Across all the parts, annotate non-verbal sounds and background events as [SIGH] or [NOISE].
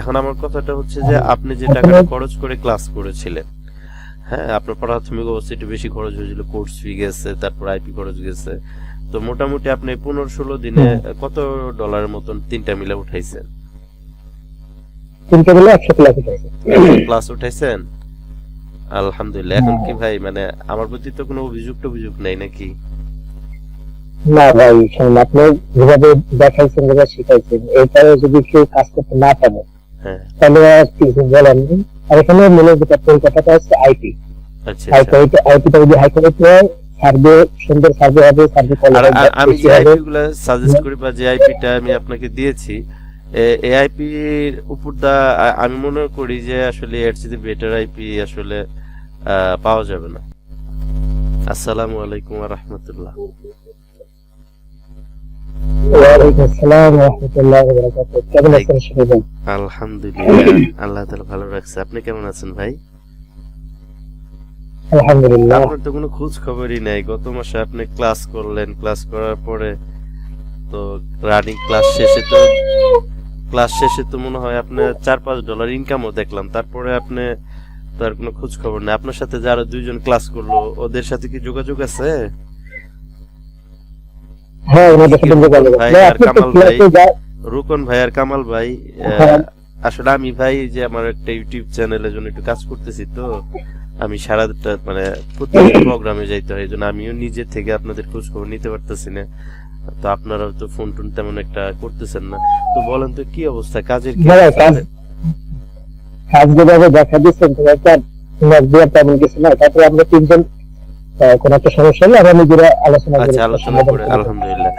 এখন আমার কথাটা হচ্ছে যে আপনি যে টাকাটা খরচ করে ক্লাস করেছিলেন হ্যাঁ আপনার প্রাথমিক অবস্থা একটু বেশি খরচ হয়েছিল কোর্স ফি গেছে তারপর আইপি খরচ গেছে। তো মোটামুটি আপনি পনেরো ষোলো দিনে কত ডলারের মতন তিনটা মিলে উঠাইছেন? তিনটে মিলে একশো প্লাস উঠেছে ক্লাস উঠাইছেন? আলহামদুলিল্লাহ। এখন কি ভাই মানে আমার প্রতি তো কোনো অভিযোগ অভিযোগ নাই নাকি? না ভাই আপনি যেভাবে দেখাইছেন যেভাবে শিখাইছেন এরপরে যদি কেউ কাজ করতে না পারে তাহলে আর কিছু বলেন নেই। আর এখানে যেটা হচ্ছে আইটি আচ্ছা আচ্ছা। যদি হাই কোয়ালিটি হয় সার্ভে সুন্দর সার্ভে হবে সার্ভে কোয়ালিটি আমি যে আইপি গুলা সাজেস্ট করি বা যে আইপিটা আমি আপনাকে দিয়েছি আইপি উপর দা আমি মনে করি যে আসলে এর চেয়ে বেটার আইপি আসলে পাওয়া যাবে না। আসসালামু আলাইকুম ওয়া রাহমাতুল্লাহ। আলহামদুলিল্লাহ। [COUGHS] আল্লাহ তাআলা ভালো রাখছে। আপনি কেমন আছেন ভাই? আলহামদুলিল্লাহ। আপনার তো কোনো খোঁজ খবরই নাই। গত মাসে আপনি ক্লাস করলেন। ক্লাস করার পরে তো রানিং ক্লাস শেষে তো ক্লাস শেষে তো মনে হয় আপনার চার পাঁচ ডলার ইনকামও দেখলাম। তারপরে আপনি তার কোনো খোঁজ খবর নেই। আপনার সাথে যারা দুইজন ক্লাস করল ওদের সাথে কি যোগাযোগ আছে? হ্যাঁ ওনাদের সাথে যোগাযোগ ভাই আছে। আর আপনি তো কামাল ভাই। রুকন ভাই আর কামাল ভাই হ্যাঁ। আসলে আমি ভাই যে আমার একটা ইউটিউব চ্যানেলের জন্য একটু কাজ করতেছি তো আমি সারা দিনটা মানে প্রত্যেক প্রোগ্রামে যাইতে হয় এই জন্য আমিও নিজে থেকে আপনাদের খোঁজ খবর নিতে পারতেছি না তো আপনারাও তো ফোন টোন তেমন একটা করতেছেন না তো বলেন তো কি অবস্থা কাজের কি? কাজ- যেভাবে দেখা দিচ্ছেন তেমন কিছু না তারপরে আমরা তিনজন কোনো একটা সমস্যা হলে আমরা নিজেরা আলোচনা আচ্ছা আলোচনা করে আলহামদুলিল্লাহ।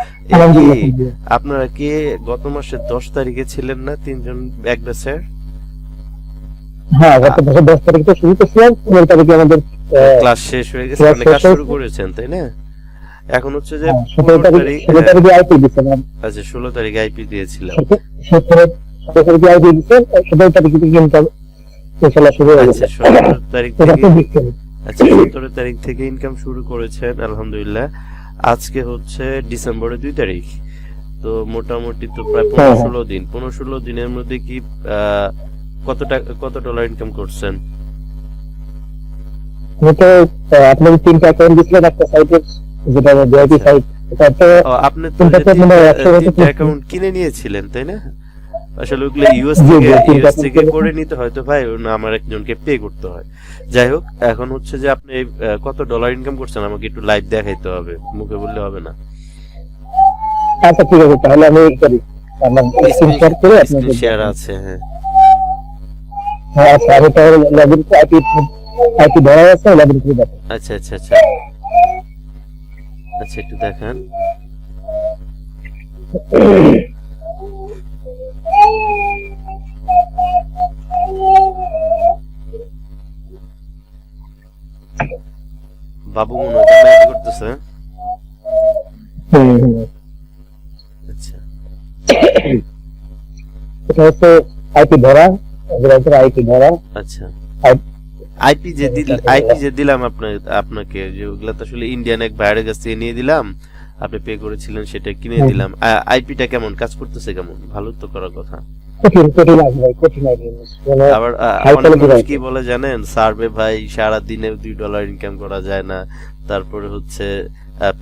আপনারা কি গত মাসের দশ তারিখে ছিলেন না? তিনজন এক ব্যাচের হ্যাঁ গত দশ তারিখ শুরু করছিলাম পনেরো তারিখে আমাদের ক্লাস শেষ হয়ে গেছে মানে কাজ শুরু করেছেন তাই না? এখন হচ্ছে যে হ্যাঁ, তারিখ তারিখ ষোলো তারিখে আইপি দিচ্ছিলাম আচ্ছা ষোলো তারিখ আইপি দিয়েছিলাম। সতেরো সতেরো তারিখে আইপি সতেরো তারিখে ইনকাম শুরু হয়ে আচ্ছা গেছে। সতেরো তারিখ থেকে আচ্ছা সতেরো তারিখ থেকে ইনকাম শুরু করেছেন আলহামদুলিল্লাহ। আজকে হচ্ছে ডিসেম্বরের দুই তারিখ। তো মোটামুটি তো প্রায় পনেরো হ্যাঁ, হ্যাঁ। ষোলো দিন। পনেরো ষোলো দিনের মধ্যে কি কত টাকা কত ডলার ইনকাম করছেন? তো আপনি তিনটা একটা যেটা ভিআইপি সাইট আপনি তো অ্যাকাউন্ট কিনে নিয়েছিলেন তাই না? আসলে ওগুলো ইউএস থেকে ইউএস থেকে করে নিতে হয় তো ভাই না আমার একজনকে পে করতে হয়। যাই হোক এখন হচ্ছে যে আপনি কত ডলার ইনকাম করছেন? আমাকে একটু লাইভ দেখাইতে হবে। মুখে বললে হবে না। আচ্ছা ঠিক আছে তাহলে আমি করি। আমার করে আপনাকে শেয়ার আছে হ্যাঁ। হ্যাঁ আচ্ছা আমি তাহলে লগইন করে আইপি আইপি ধরা আছে লগইন করে দেখো আচ্ছা আচ্ছা আচ্ছা। আচ্ছা একটু দেখান। বাবু মনে হয় কান্নাকাটি করতেছে হুম। আচ্ছা। এটা হচ্ছে আইপি ধরা হচ্ছে আইপি ধরা। আচ্ছা। আইপি যে দিল আইপি যে দিলাম আপনাকে আপনাকে যে ওগুলা তো আসলে ইন্ডিয়ান এক ভাইয়ের কাছ নিয়ে দিলাম। আপনি পে করেছিলেন সেটা কিনে দিলাম। আইপিটা কেমন? কাজ করতেছে কেমন? ভালো তো করার কথা। মানে আবার rifle। কি বলে জানেন? সার্ভে ভাই সারা দিনে দুই ডলার ইনকাম করা যায় না। তারপরে হচ্ছে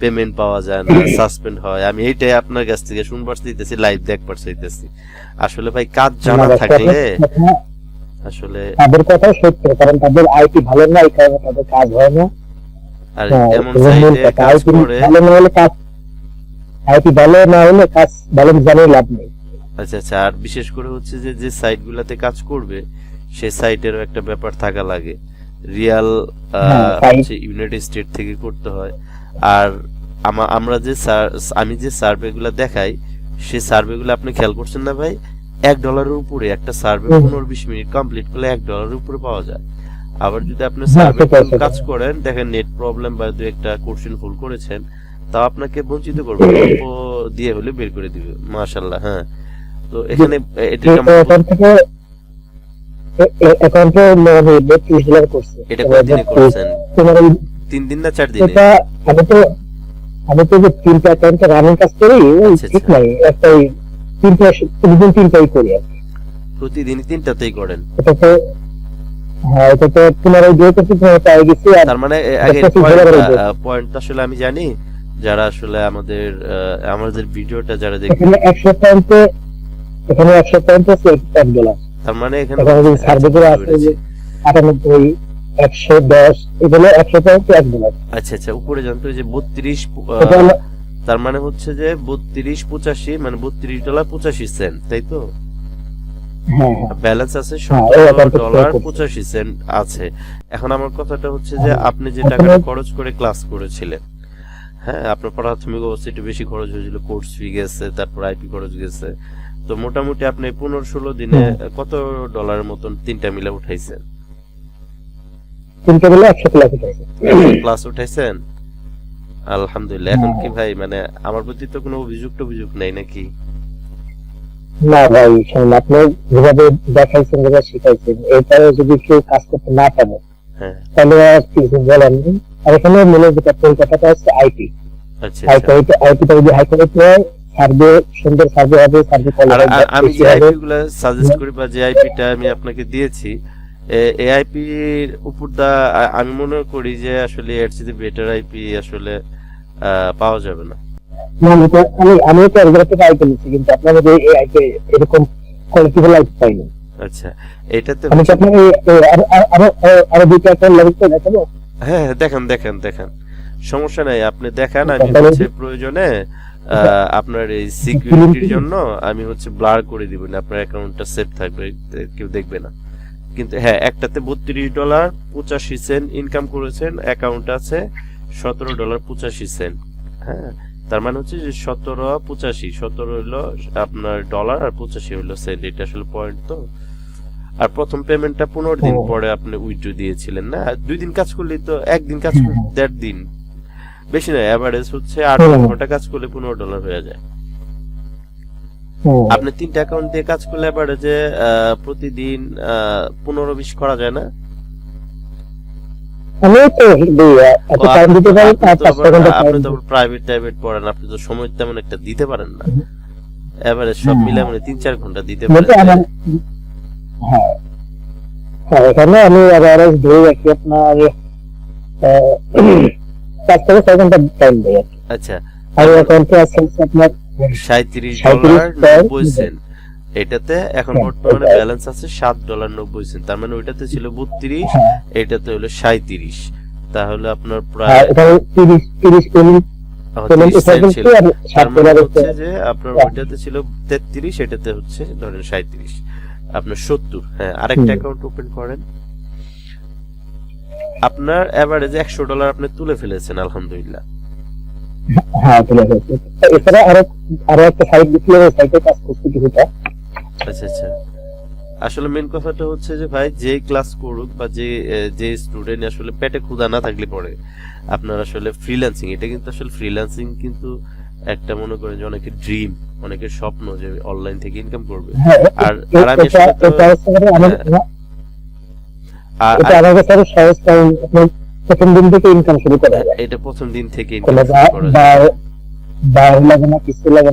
পেমেন্ট পাওয়া যায় না [COUGHS] সাসপেন্ড হয়। আমি এইটাই আপনার কাছ থেকে শুনবার চাইতেছি লাইভ দেখবার চাইতেছি। আসলে ভাই কাজ জানা থাকলে আসলে তাদের কথাই সত্য কারণ তাদের আইপি ভালো না এই কারণে তাদের কাজ হয় না। আর হ্যাঁ, এমন সাইডে কাজ করে ভালো না হলে কাজ আইপি ভালো না হলে কাজ ভালো জানিয়ে লাভ নেই। আচ্ছা আচ্ছা আর বিশেষ করে হচ্ছে যে যে সাইট গুলাতে কাজ করবে সেই সাইটেরও একটা ব্যাপার থাকা লাগে। রিয়াল হ্যাঁ, ইউনাইটেড স্টেট থেকে করতে হয়। আর আমরা যে আমি যে সার্ভে গুলা দেখাই সেই সার্ভে গুলো আপনি খেয়াল করছেন না ভাই? এক ডলারের উপরে একটা সার্ভে পনেরো বিশ মিনিট কমপ্লিট করলে এক ডলারের উপরে পাওয়া যায়। আবার যদি আপনি হ্যাঁ, সার্ভে। কাজ করেন দেখেন নেট প্রবলেম বা দু একটা কোশ্চেন ফুল করেছেন তাও আপনাকে বঞ্চিত করবে অল্প দিয়ে হলে বের করে দিবে মাশাল্লাহ হ্যাঁ। তো এখানে এটা অ্যাকাউন্ট এটা কতদিনে করছেন? তিন দিন না চার দিনে? এটা আমি তো আমি তো তিনটা অ্যাকাউন্টে রানিং কাজ করি আচ্ছা, ঠিক আচ্ছা। নাই। একটা তিনটা প্রতিদিন তিনটাই করি আর প্রতিদিনই তিনটাতেই করেন? এটা তো হ্যাঁ এটা তো পুনরায় দিয়ে করছি পুনরায় গেছি তার মানে আগে। পয়েন্ট আসলে আমি জানি যারা আসলে আমাদের আমাদের ভিডিওটা যারা দেখে এখানে একশো পয়েন্টে এখানে একশো পয়েন্টে এক ডলার তার মানে এখানে সার্ভে করে পেরেছি। যে আটানব্বই একশো দশ এগুলো একশো পয়েন্টে এক ডলার আচ্ছা আচ্ছা উপরে জানতো যে বত্রিশ এটা হলো তার মানে হচ্ছে যে বত্রিশ পঁচাশি মানে বত্রিশ ডলার পঁচাশি সেন্ট তাই তো হ্যাঁ হ্যাঁ ব্যালেন্স আছে হ্যাঁ, টা ডলার করছি। পঁচাশি সেন্ট আছে এখন আমার কথাটা হচ্ছে যে হ্যাঁ। আপনি যে টাকাটা খরচ করে ক্লাস করেছিলেন হ্যাঁ আপনার প্রাথমিক অবস্থা একটু বেশি খরচ হয়েছিল কোর্স ফি গেছে তারপর আইপি খরচ গেছে। তো মোটামুটি আপনি পনেরো ষোলো দিনে কত ডলারের মতন তিনটা মিলে উঠাইছেন? তিনটে একশো প্লাস উঠাইছেন? আলহামদুলিল্লাহ। এখন কি ভাই মানে আমার প্রতি তো কোনো অভিযোগ অভিযোগ নেই নাকি? না ভাই আপনি যেভাবে দেখাইছেন যেভাবে শিখাইছেন এরপরে যদি কেউ কাজ করতে না পারে হ্যাঁ। তাহলে আর কিছু নেই। আর এখানে মূল যেটা কলকাতাটা হচ্ছে আইটি আচ্ছা হাই আচ্ছা। আইটিটা যদি হাই কোয়ালিটি সার্ভে সুন্দর সার্ভে হবে সার্ভে আমি যে হবে। আইপি গুলো সাজেস্ট করি বা যে আইপিটা আমি আপনাকে দিয়েছি এই আইপি উপর দা আমি মনে করি যে আসলে এর চেয়ে বেটার আইপি আসলে পাওয়া যাবে না। না, আমি আমি তো একবার থেকে আইটি নিচ্ছি কিন্তু আপনার যে এই আইটি এরকম কোয়ালিটি বলে আইটি পাইনি। আচ্ছা এটাতে আমি কি হচ্ছে- আপনার এই এই আরও আরো- আরও দুইটা একটা লাগবে তো দেখাবো? হ্যাঁ দেখেন দেখেন দেখেন। সমস্যা নাই আপনি দেখান আমি হচ্ছে প্রয়োজনে আপনার এই সিকিউরিটির জন্য আমি হচ্ছে ব্লার করে দিব না আপনার অ্যাকাউন্টটা সেফ থাকবে কেউ দেখবে না। কিন্তু হ্যাঁ একটাতে বত্রিশ ডলার পঁচাশি সেন্ট ইনকাম করেছেন অ্যাকাউন্ট আছে সতেরো ডলার পঁচাশি সেন্ট হ্যাঁ তার মানে হচ্ছে যে সতেরো পঁচাশি সতেরো হইল আপনার ডলার আর পঁচাশি হইল সেন্ট এটা আসলে পয়েন্ট তো। আর প্রথম পেমেন্টটা পনেরো দিন পরে আপনি উইথড্র দিয়েছিলেন না? দুই দিন কাজ করলেই তো একদিন কাজ দেড় দিন। বেশি নয় অ্যাভারেজ হচ্ছে আট ঘণ্টা কাজ করলে পনেরো ডলার হয়ে যায়। আপনি তিনটা অ্যাকাউন্ট দিয়ে কাজ করলে অ্যাভারেজে প্রতিদিন পনেরো বিশ করা যায় না? আমি তো আপনি দিতে তো- প্রাইভেট টাইভেট পড়েন আপনি তো সময় তেমন একটা দিতে পারেন না। এভারেজ সব মিলে মানে তিন চার ঘণ্টা দিতে পারেন। হ্যাঁ। হ্যাঁ এখানে আমি অ্যাভারেজ ধরে রাখি আপনার পাঁচ থেকে ছয় ঘণ্টা টাইম দেয় আর আচ্ছা। আর অ্যাকাউন্টে আছে আপনার সাঁত্রিশ ডলার ডলার নব্বই সেন্ট এটাতে এখন হ্যাঁ, বর্তমানে ব্যালেন্স আছে সাত ডলার নব্বই সেন্ট তার মানে ওইটাতে ছিল বত্রিশ হ্যাঁ, এটাতে হলো সাঁত্রিশ তাহলে আপনার প্রায় তিরিশ তিরিশ পেমেন্ট আমার পেমেন্ট 30 সেন্ট ছিল। আর তার সাত মানে আপনার হ্যাঁ। ওইটাতে ছিল তেত্রিশ এটাতে হচ্ছে ধরেন সাঁত্রিশ আপনার সত্তর। হ্যাঁ আরেকটা অ্যাকাউন্ট ওপেন করেন। আপনার এভারেজ একশো ডলার আপনি তুলে ফেলেছেন আলহামদুলিল্লাহ। হ্যাঁ তুলে ফেলছি। এছাড়া আরও আরও একটা সাইট দিচ্ছিল ওই সাইটে কাজ করছি কিছুটা। আচ্ছা আচ্ছা। আসলে মেন কথাটা হচ্ছে যে ভাই যে ক্লাস করুক বা যে যে স্টুডেন্ট আসলে পেটে ক্ষুধা না থাকলে পরে আপনার আসলে ফ্রিল্যান্সিং এটা কিন্তু আসলে ফ্রিল্যান্সিং কিন্তু একটা মনে করেন যে অনেকের ড্রিম অনেকের স্বপ্ন যে অনলাইন থেকে ইনকাম করবে। হ্যাঁ আর আর আমি হ্যাঁ। কারণ প্রথম দিন থেকে ইনকাম শুরু করা এটা প্রথম দিন থেকে ইনকাম না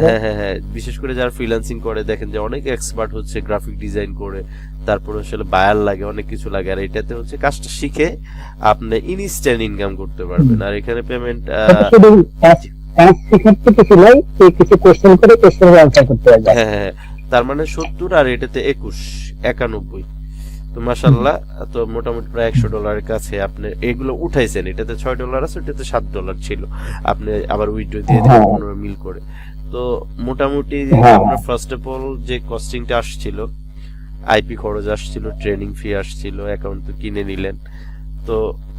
হ্যাঁ হ্যাঁ হ্যাঁ। বিশেষ করে যারা ফ্রিল্যান্সিং করে দেখেন যে অনেক এক্সপার্ট হচ্ছে গ্রাফিক ডিজাইন করে তারপর আসলে বায়ার লাগে অনেক কিছু লাগে। আর এটাতে হচ্ছে কাজটা শিখে আপনি ইনস্ট্যান্ট ইনকাম করতে পারবেন। আর এখানে পেমেন্ট এটা শুধু কাজ কাজ শেখার তো কিছু নাই এই কিছু কোশ্চেন করে কোশ্চেনের আনসার করতে হবে হ্যাঁ হ্যাঁ হ্যাঁ। তার মানে সত্তর আর এটাতে একুশ একানব্বই তো মাসাল্লাহ তো মোটামুটি প্রায় একশো ডলারের কাছে আপনি এগুলো উঠাইছেন এটাতে ছয় ডলার আছে ওটাতে সাত ডলার ছিল আপনি আবার উইথড্র দিয়ে দিলেন হ্যাঁ। পনেরো মিল করে তো মোটামুটি। আপনার ফার্স্ট অফ অল যে কস্টিংটা আসছিল আইপি খরচ আসছিল ট্রেনিং ফি আসছিল অ্যাকাউন্ট তো কিনে নিলেন তো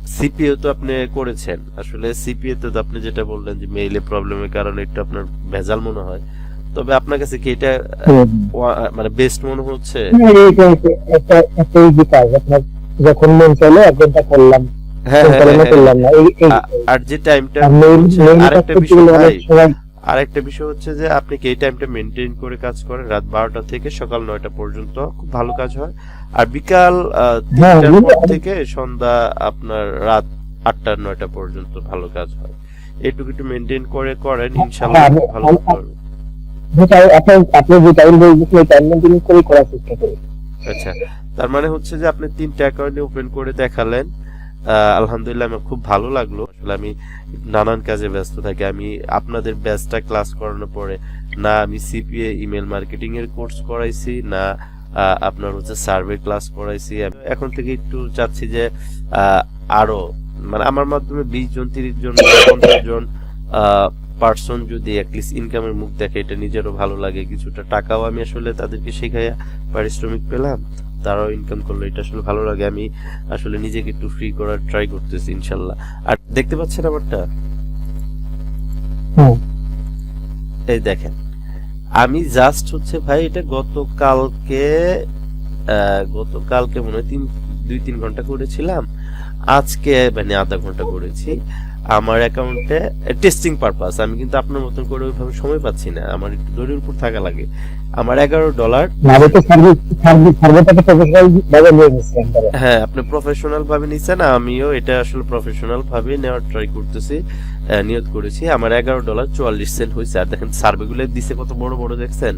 সিপিএ তো আপনি করেছেন। আসলে সিপিএ তো আপনি যেটা বললেন যে মেইলে প্রবলেমের কারণে একটু আপনার ভেজাল মনে হয়। তবে আপনার কাছে কি এটা মানে বেস্ট মনে হচ্ছে? হ্যাঁ, একটা- একটা ইজি কাজ। আপনার যখন মন চাইলো এক ঘণ্টা করলাম। হ্যাঁ হ্যাঁ, হ্যাঁ, করলাম না। এই এই আর যে টাইমটা আরেকটা বিষয় সময় আরেকটা বিষয় হচ্ছে যে আপনি কি এই টাইমটা মেনটেন করে কাজ করেন? রাত বারোটা থেকে সকাল নয়টা পর্যন্ত খুব ভালো কাজ হয়। আর বিকাল হ্যাঁ, তিনটার পর থেকে সন্ধ্যা আপনার রাত আটটা নয়টা পর্যন্ত ভালো কাজ হয়। এইটুকু একটু মেনটেন করে করেন ইনশাল্লাহ হ্যাঁ, ভালো করতে আপনি যে টাইম বলছেন ওই টাইম মেনটেন করে করার চেষ্টা করি। আচ্ছা তার মানে হচ্ছে যে আপনি তিনটা অ্যাকাউন্ট ওপেন করে দেখালেন আলহামদুলিল্লাহ, আমার খুব ভালো লাগল। আসলে আমি নানান কাজে ব্যস্ত থাকি। আমি আপনাদের ব্যাচটা ক্লাস করানোর পরে না আমি সিপিএ ইমেল মার্কেটিং এর কোর্স করাইছি, না আপনার হচ্ছে সার্ভে ক্লাস করাইছি। এখন থেকে একটু চাচ্ছি যে আরও মানে আমার মাধ্যমে বিশ জন, তিরিশ জন, পঞ্চাশ জন পার্সন যদি অ্যাটলিস্ট ইনকামের মুখ দেখে, এটা নিজেরও ভালো লাগে। কিছুটা টাকাও আমি আসলে তাদেরকে শেখাইয়া পারিশ্রমিক পেলাম। তারাও ইনকাম করল এটা আসলে ভালো লাগে। আমি আসলে নিজেকে একটু ফ্রি করার ট্রাই করতেছি ইনশাল্লাহ। আর দেখতে পাচ্ছেন আমারটা? এই দেখেন। আমি জাস্ট হচ্ছে ভাই এটা গতকালকে গতকালকে মনে হয় তিন দুই তিন ঘণ্টা করেছিলাম। আজকে মানে আধা ঘণ্টা করেছি। আমার অ্যাকাউন্টে টেস্টিং পারপাস আমি কিন্তু আপনার মতন করে ওইভাবে সময় পাচ্ছি না। আমার একটু দড়ির উপর থাকা লাগে। আমার এগারো ডলার হ্যাঁ আপনি প্রফেশনাল ভাবে নিছেন আমিও এটা আসলে প্রফেশনাল ভাবে নেওয়ার ট্রাই করতেছি নিয়ত করেছি। আমার এগারো ডলার চুয়াল্লিশ সেন্ট হয়েছে আর দেখেন সার্ভে গুলো দিছে কত বড় বড় দেখছেন?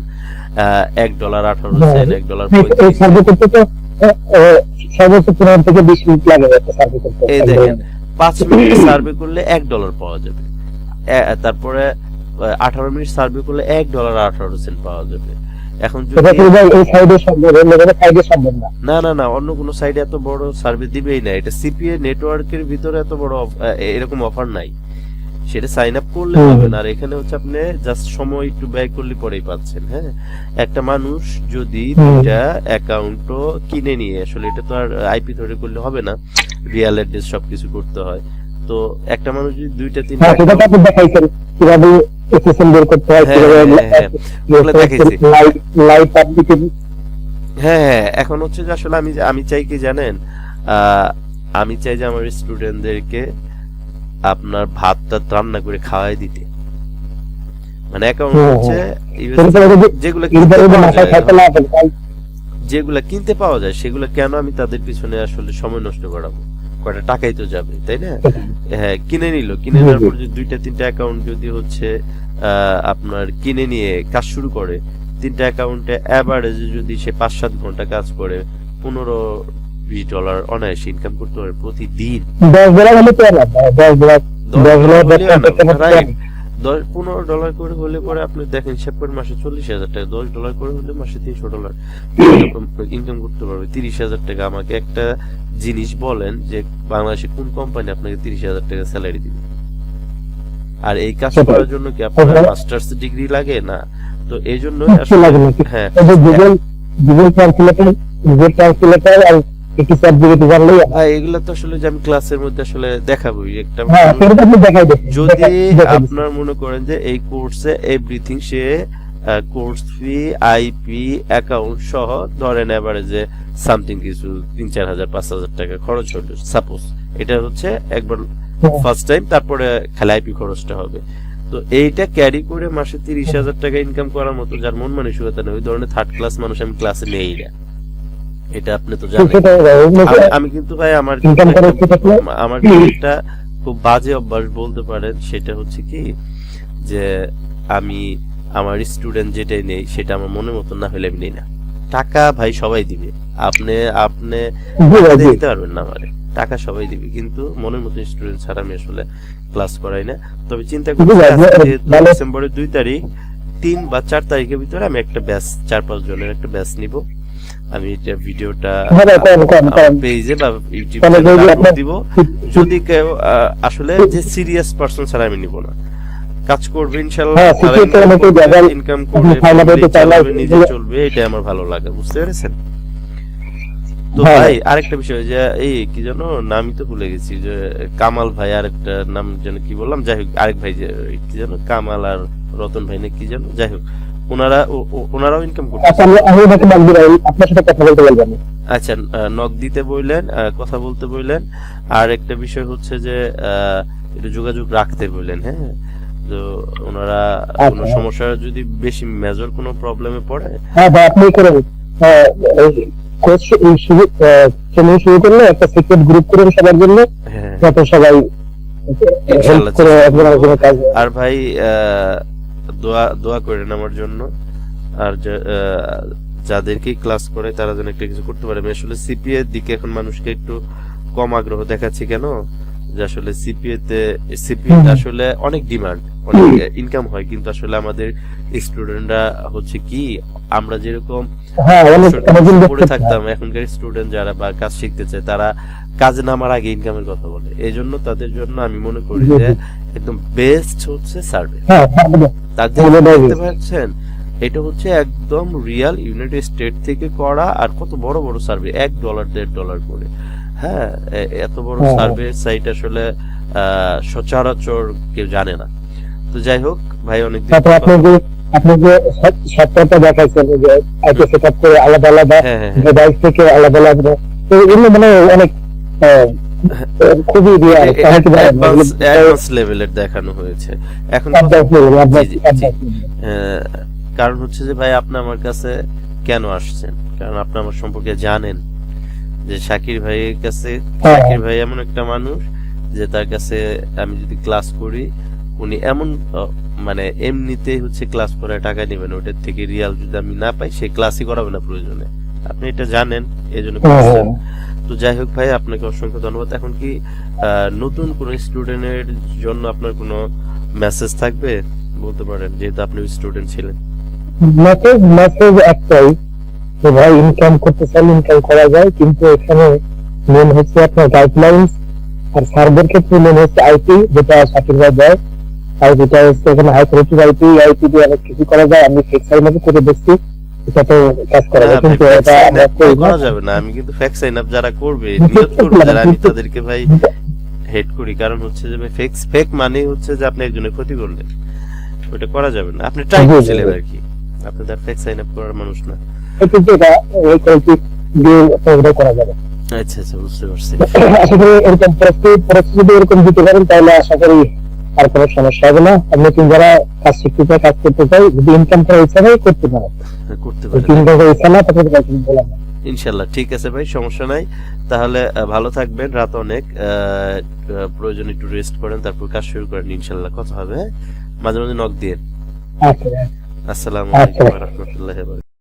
এক ডলার আঠারো হ্যাঁ, সেন্ট এক ডলার সার্ভে করতে তো সর্বোচ্চ পনেরো থেকে বিশ মিনিট লাগে এই দেখেন পাঁচ মিনিট সার্ভে করলে এক ডলার পাওয়া যাবে। তারপরে আঠারো মিনিট সার্ভে করলে এক ডলার আঠারো সেন্ট পাওয়া যাবে। এখন না? না না অন্য কোনো সাইডে এত বড় সার্ভে দিবেই না। এটা সিপিএ নেটওয়ার্কের ভিতরে এত বড় এরকম অফার নাই। সেটা সাইন আপ করলে। হবে না আর এখানে হচ্ছে আপনি জাস্ট সময় একটু ব্যয় করলে পরেই পাচ্ছেন হ্যাঁ? একটা মানুষ যদি। দুইটা অ্যাকাউন্টও কিনে নিয়ে আসলে এটা তো আর আইপি ধরে করলে হবে না রিয়াল অ্যাড্রেস সবকিছু করতে হয়। তো একটা মানুষ যদি দুইটা তিনটা হ্যাঁ সেটা তো আপনি দেখাইছেন। কীভাবে এসএসএন বের করতে হয় হ্যাঁ, কীভাবে হ্যাঁ, হ্যাঁ। লাইভ লাইভ পাবলিকে হ্যাঁ এখন হচ্ছে যে আসলে আমি আমি চাই কি জানেন? আমি চাই যে আমার স্টুডেন্টদেরকে আপনার ভাতটা রান্না করে খাওয়াই দিতে। মানে হচ্ছে সেটা তো যদি যেগুলো যেগুলো কিনতে পাওয়া যায় সেগুলো কেন আমি তাদের পিছনে আসলে সময় নষ্ট করাবো? কয়টা টাকাই তো যাবে তাই না? [LAUGHS] হ্যাঁ কিনে নিল। কিনে নেওয়ার পর যদি দুইটা তিনটা অ্যাকাউন্ট যদি হচ্ছে আপনার কিনে নিয়ে কাজ শুরু করে তিনটা অ্যাকাউন্টে অ্যাভারেজে যদি সে পাঁচ সাত ঘণ্টা কাজ করে পনেরো বিশ ডলার অনায়াসে ইনকাম করতে পারে প্রতিদিন। দশ ডলার হলে তো দশ ডলার দশ ডলার? দশ পনেরো ডলার করে হলে পরে আপনি দেখেন হিসাব করে মাসে চল্লিশ হাজার টাকা দশ ডলার করে হলে মাসে তিনশো ডলার। ইনকাম করতে পারবে। তিরিশ হাজার টাকা। আমাকে একটা জিনিস বলেন যে বাংলাদেশে কোন কোম্পানি আপনাকে তিরিশ হাজার টাকা স্যালারি দিবে? আর এই কাজ করার জন্য কি আপনার মাস্টার্স ডিগ্রি লাগে? না। তো এই জন্য হ্যাঁ। গুগল গুগল গুগল আর একটু সাবজেক্ট জানলেই হবে। এগুলো তো আসলে যে আমি ক্লাসের মধ্যে আসলে দেখাবোই একটা হ্যাঁ সেটা আপনি দেখাই দেন। যদি আপনার মনে করেন যে এই কোর্সে এভরিথিং সে কোর্স ফি আইপি অ্যাকাউন্ট সহ ধরেন এভারেজে সামথিং কিছু তিন চার হাজার পাঁচ হাজার টাকা খরচ হলো সাপোজ এটা হচ্ছে একবার হ্যাঁ। ফার্স্ট টাইম তারপরে খালি আইপি খরচটা হবে। তো এইটা ক্যারি করে মাসে তিরিশ হাজার টাকা ইনকাম করার মতো যার মন মানসিকতা নেই ওই ধরনের থার্ড ক্লাস মানুষ আমি ক্লাসে নেই না। এটা আপনি তো জানেন। আমি- কিন্তু ভাই আমার আমার একটা খুব বাজে অভ্যাস বলতে পারেন। সেটা হচ্ছে কি যে আমি আমার স্টুডেন্ট যেটাই নেই সেটা আমার মনের মতন না হলে আমি নেই না। টাকা ভাই সবাই দিবে। আপনি আপনি দিতে পারবেন না আমারে। টাকা সবাই দিবে। কিন্তু মনের মতো স্টুডেন্ট ছাড়া আমি আসলে ক্লাস করাই না। তবে চিন্তা করছি। ডিসেম্বরের দুই তারিখ তিন বা চার তারিখের ভিতরে আমি একটা ব্যাচ চার পাঁচ জনের একটা ব্যাচ নিব। আমি এটা ভিডিওটা হ্যাঁ ভাই, করেন, করেন, করেন। পেজে বা ইউটিউব দিব যদি কেউ আসলে যে সিরিয়াস পারসন ছাড়া আমি নিব না কাজ করবে ইনশাআল্লাহ হ্যাঁ, করবে, ইনকাম করবে পেতে চালাবে, নিজে চলবে এটাই আমার ভালো লাগে বুঝতে পেরেছেন তো হ্যাঁ। ভাই আরেকটা বিষয় যে এই কি জানো নামই তো ভুলে গেছি যে কামাল ভাই আরেকটা নাম যেন কি বললাম যাই হোক আরেক ভাই যে কি জানো কামাল আর রতন ভাই না কি জানো যাই হোক ওনারা ওনারাও ইনকাম করছে। আচ্ছা আমি আমি ওনাকে ডাক আপনার সাথে কথা বলতে বলবেন। আচ্ছা নক দিতে বললেন কথা বলতে বললেন। আর একটা বিষয় হচ্ছে যে একটু যোগাযোগ রাখতে বললেন হ্যাঁ? তো ওনারা কোনো আচ্ছা। সমস্যা যদি বেশি মেজর কোনো প্রবলেমে পড়ে? হ্যাঁ ভাই আপনি হ্যাঁ, এই শুরু ট্রেনিং শুরু করলে একটা সিক্রেট গ্রুপ সবার জন্য হ্যাঁ। যাতে সবাই করে আর ভাই আহ, দোয়া দোয়া করেন আমার জন্য। আর যাদেরকে ক্লাস করে তারা যেন একটা কিছু করতে পারে। আসলে সিপিএ এর দিকে এখন মানুষকে একটু কম আগ্রহ দেখাচ্ছি কেন? যে আসলে সিপিএ তে সিপিএ। আসলে অনেক ডিমান্ড অনেক ইনকাম হয়। কিন্তু আসলে আমাদের স্টুডেন্টরা হচ্ছে কি আমরা যেরকম হ্যাঁ পড়ে থাকতাম এখনকার স্টুডেন্ট যারা বা কাজ শিখতে চায় তারা কাজে নামার আগে ইনকামের কথা বলে। এই জন্য তাদের জন্য আমি মনে করি যে একদম বেস্ট হচ্ছে সার্ভে হ্যাঁ হ্যাঁ। তাদের দেখতে পাচ্ছেন এটা হচ্ছে একদম রিয়াল ইউনাইটেড স্টেট থেকে করা আর কত বড় বড় সার্ভে এক ডলার দেড় ডলার করে। হ্যাঁ এত বড় হ্যাঁ, সার্ভে সাইট আসলে সচরাচর কেউ জানে না। তো যাই হোক ভাই অনেকদিন আপনি যে আপনি যে সফটওয়্যারটা দেখাইছেন যে আইটি সেট আপ করে আলাদা আলাদা হ্যাঁ হ্যাঁ হ্যাঁ। ডিভাইস থেকে আলাদা আলাদা তো এগুলো মানে অনেক খুবই অ্যাডভান্স লেভেলের দেখানো হয়েছে। এখন কারণ হচ্ছে যে ভাই আপনি আমার কাছে কেন আসছেন? কারণ আপনি আমার সম্পর্কে জানেন। যে শাকির ভাইয়ের কাছে হ্যাঁ, শাকির ভাই এমন একটা মানুষ যে তার কাছে আমি যদি ক্লাস করি উনি এমন মানে এমনিতেই হচ্ছে ক্লাস করে টাকা নেবেন ওটার থেকে রিয়াল যদি আমি না পাই সে ক্লাসই করাবে না প্রয়োজনে। আপনি এটা জানেন এই জন্য হ্যাঁ। হ্যাঁ। তো যাই হোক ভাই আপনাকে অসংখ্য ধন্যবাদ। এখন কি নতুন কোন স্টুডেন্টের জন্য আপনার কোনো মেসেজ থাকবে? বলতে পারেন যেহেতু আপনি স্টুডেন্ট ছিলেন। মেসেজ মেসেজ একটাই। যে ভাই ইনকাম করতে চাইলে ইনকাম করা যায় কিন্তু এখানে মেন হচ্ছে আপনার গাইডলাইন্স আর সার্ভের ক্ষেত্রে মেন হচ্ছে আইপি যেটা সার্টিফিকেট ভাই দেয়। আর যেটা হচ্ছে এখানে হাই কোয়ালিটি আইপি আইপি দিয়ে অনেক কিছু করা যায়। আমি ফিক্সার মধ্যে করে দেখছি এটাতে কাজ করা যায়। কিন্তু এটা আমরা করি করা যাবে না। আমি কিন্তু সাইন আপ যারা করবে [LAUGHS] করবে যারা আমি তাদেরকে ভাই হেড করি। কারণ হচ্ছে যে ফেক ফেক মানে হচ্ছে যে আপনি একজনের ক্ষতি করলেন। ওটা করা যাবে না। আপনি ট্রাই করছিলেন আর কি। আপনি তার ফেক সাইন আপ করার মানুষ না। এই কোয়ালিটি দিয়ে ওটা করা যাবে। আচ্ছা আচ্ছা বুঝতে পারছি। [COUGHS] আশা করি এরকম পরিস্থিতি পরিস্থিতি এরকম দিতে পারেন তাহলে আশা করি আর কোনো সমস্যা হবে না। আর নতুন যারা কাজ শিখতে চায় কাজ করতে চাই যদি ইনকাম করার ইচ্ছা হয় করতে পারে করতে যদি ইনকাম করার ইচ্ছা না তাহলে বললাম ইনশাল্লাহ ঠিক আছে ভাই সমস্যা নাই। তাহলে ভালো থাকবেন রাত অনেক। প্রয়োজন একটু রেস্ট করেন তারপর কাজ শুরু করেন ইনশাল্লাহ কথা হবে হ্যাঁ? মাঝে মাঝে নক দিয়ে। আচ্ছা আসসালামু। আলাইকুম রহমতুল্লাহ